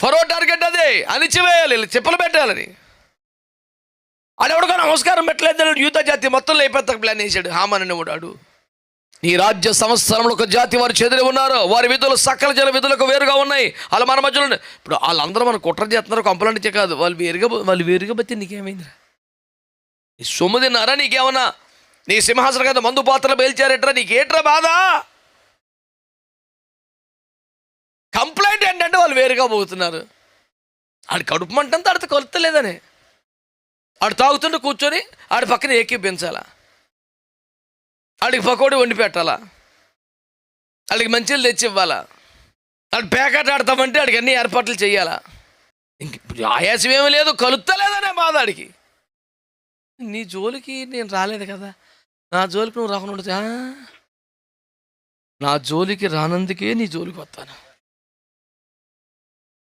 ఫరో target అదే అణిచివేయాలి చెప్పులు పెట్టాలని. ఆడెవడుగా నమస్కారం పెట్టలేదు యూత జాతి మొత్తం లేపెత్త ప్లాన్ వేసాడు హామన్ వాడు నీ రాజ్య సంవత్సరంలో ఒక జాతి వారు చెదిరి ఉన్నారు. వారి విధులు సకల జన విధులకు వేరుగా ఉన్నాయి. వాళ్ళు మన మధ్యలో ఇప్పుడు వాళ్ళందరూ మన కుట్ర చేస్తున్నారు కంప్లైంట్ కాదు. వాళ్ళు వేరుగా వాళ్ళు వేరుగా బట్టి నీకేమైందిరా? నీ సొమ్ము తిన్నారా నీకేమన్నా? నీ సింహాసనం కదా మందు పాత్రలు పేల్చారట్రా నీకేట్రా బాధ? వేరుగా పోతున్నారు. ఆడి కడుపు మంటంతా ఆడితే కొలతలేదని. ఆడు తాగుతుంటే కూర్చొని ఆడి పక్కన ఏకీపించాలా ఆడికి పకోడి వండి పెట్టాలా? ఆడికి మంచిలు తెచ్చి ఇవ్వాలా ఆడు పేకాట ఆడతామంటే ఆడికి అన్ని ఏర్పాట్లు చేయాలా ఇంక ఆయాసం ఏమీ లేదు కలుస్తలేదనే బాధ ఆడికి. నీ జోలికి నేను రాలేదు కదా. నా జోలికి నువ్వు రాకుండా నా జోలికి రానందుకే నీ జోలికి వస్తాను.